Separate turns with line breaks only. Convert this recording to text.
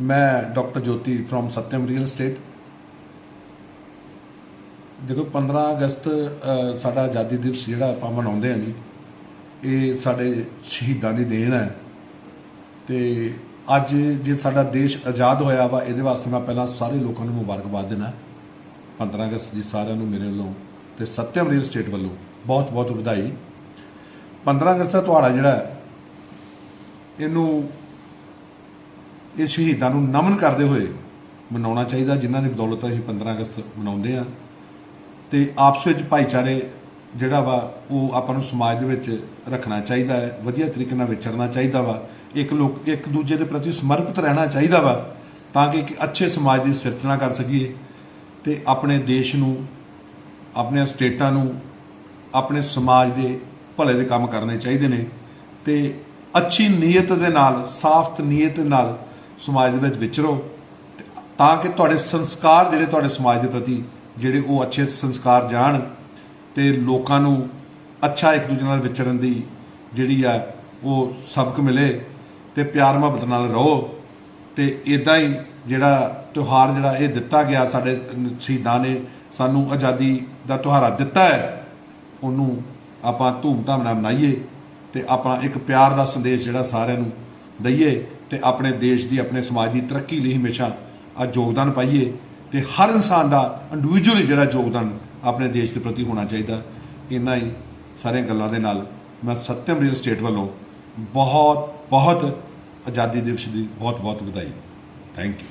ਮੈਂ doctor Jyoti from Satyam real estate ਦੇਖੋ 15 ਅਗਸਤ ਸਾਡਾ ਆਜ਼ਾਦੀ ਦਿਵਸ ਜਿਹੜਾ ਆਪਾਂ ਮਨਾਉਂਦੇ ਹਾਂ ਜੀ, ਇਹ ਸਾਡੇ ਸ਼ਹੀਦਾਂ ਦੀ ਦੇਣ ਹੈ। ਤੇ ਅੱਜ ਜੇ ਸਾਡਾ ਦੇਸ਼ ਆਜ਼ਾਦ ਹੋਇਆ ਵਾ, ਇਹਦੇ ਵਾਸਤੇ ਮੈਂ ਪਹਿਲਾਂ ਸਾਰੇ ਲੋਕਾਂ ਨੂੰ ਮੁਬਾਰਕਬਾਦ ਦੇਣਾ 15 ਅਗਸਤ ਦੀ ਸਾਰਿਆਂ ਨੂੰ ਮੇਰੇ ਵੱਲੋਂ ਤੇ ਸਤਿਅਮ ਰੀਅਲ ਸਟੇਟ ਵੱਲੋਂ ਬਹੁਤ ਬਹੁਤ ਵਧਾਈ। 15 ਅਗਸਤ ਦਾ ਤੁਹਾਡਾ ਜਿਹੜਾ, ਇਹਨੂੰ ਇਹ ਸ਼ਹੀਦਾਂ ਨੂੰ ਨਮਨ ਕਰਦੇ ਹੋਏ ਮਨਾਉਣਾ ਚਾਹੀਦਾ, ਜਿਨ੍ਹਾਂ ਦੀ ਬਦੌਲਤ ਅਸੀਂ 15 ਅਗਸਤ ਮਨਾਉਂਦੇ ਆ ਤੇ ਆਪਸ ਵਿੱਚ ਭਾਈਚਾਰੇ ਜਿਹੜਾ ਵਾ, ਉਹ ਆਪਾਂ ਨੂੰ ਸਮਾਜ ਦੇ ਵਿੱਚ ਰੱਖਣਾ ਚਾਹੀਦਾ ਹੈ, ਵਧੀਆ ਤਰੀਕੇ ਨਾਲ ਵਿਚਰਨਾ ਚਾਹੀਦਾ ਵਾ। ਇੱਕ ਲੋਕ, ਇੱਕ ਦੂਜੇ ਦੇ ਪ੍ਰਤੀ ਸਮਰਪਿਤ ਰਹਿਣਾ ਚਾਹੀਦਾ ਵਾ, ਤਾਂ ਕਿ ਇੱਕ ਅੱਛੇ ਸਮਾਜ ਦੀ ਸਿਰਜਣਾ ਕਰ ਸਕੀਏ। ਤੇ ਆਪਣੇ ਦੇਸ਼ ਨੂੰ ਆਪਣੇ ਸਟੇਟਾਂ ਨੂੰ, ਆਪਣੇ ਸਮਾਜ ਦੇ ਭਲੇ ਦੇ ਕੰਮ ਕਰਨੇ ਚਾਹੀਦੇ ਨੇ। ਤੇ ਅੱਛੀ ਨੀਅਤ ਦੇ ਨਾਲ ਸਾਫ਼ ਨੀਅਤ ਨਾਲ ਸਮਾਜ ਦੇ ਵਿੱਚ ਵਿਚਰੋ ਤਾਂ ਕਿ ਤੁਹਾਡੇ ਸੰਸਕਾਰ ਜਿਹੜੇ ਤੁਹਾਡੇ ਸਮਾਜ ਦੇ ਪ੍ਰਤੀ ਜਿਹੜੇ ਉਹ ਅੱਛੇ ਸੰਸਕਾਰ ਜਾਣ ਤੇ ਲੋਕਾਂ ਨੂੰ ਅੱਛਾ ਇੱਕ ਦੂਜੇ ਨਾਲ ਵਿਚਰਨ ਦੀ ਜਿਹੜੀ ਆ ਉਹ ਸਬਕ ਮਿਲੇ ਤੇ ਪਿਆਰ ਮੁਹੱਬਤ ਨਾਲ ਰਹੋ ਤੇ ਇਦਾਂ ਹੀ ਜਿਹੜਾ ਤਿਉਹਾਰ ਜਿਹੜਾ ਇਹ ਦਿੱਤਾ ਗਿਆ ਸਾਡੇ ਸ਼ਹੀਦਾਂ ਨੇ ਸਾਨੂੰ ਆਜ਼ਾਦੀ ਦਾ ਤਿਉਹਾਰਾ ਦਿੱਤਾ ਹੈ, ਉਹਨੂੰ ਆਪਾਂ ਧੂਮਧਾਮ ਨਾਲ ਮਨਾਈਏ ਤੇ ਆਪਣਾ ਇੱਕ ਪਿਆਰ ਦਾ ਸੰਦੇਸ਼ ਜਿਹੜਾ ਸਾਰਿਆਂ ਨੂੰ ਦਈਏ ਤੇ ਆਪਣੇ ਦੇਸ਼ ਦੀ, ਆਪਣੇ ਸਮਾਜ ਦੀ ਤਰੱਕੀ ਲਈ ਹਮੇਸ਼ਾ ਆ ਯੋਗਦਾਨ ਪਾਈਏ ਤੇ ਹਰ ਇਨਸਾਨ ਦਾ ਇੰਡੀਵਿਜੂਅਲੀ ਜਿਹੜਾ ਯੋਗਦਾਨ ਆਪਣੇ ਦੇਸ਼ ਦੇ ਪ੍ਰਤੀ ਹੋਣਾ ਚਾਹੀਦਾ। ਇੰਨਾ ਹੀ ਸਾਰੀਆਂ ਗੱਲਾਂ ਦੇ ਨਾਲ ਮੈਂ ਸਤਿਅਮ ਰੀਅਲ ਸਟੇਟ ਵੱਲੋਂ ਬਹੁਤ ਬਹੁਤ ਆਜ਼ਾਦੀ ਦਿਵਸ ਦੀ ਬਹੁਤ ਬਹੁਤ ਵਧਾਈ। Thank you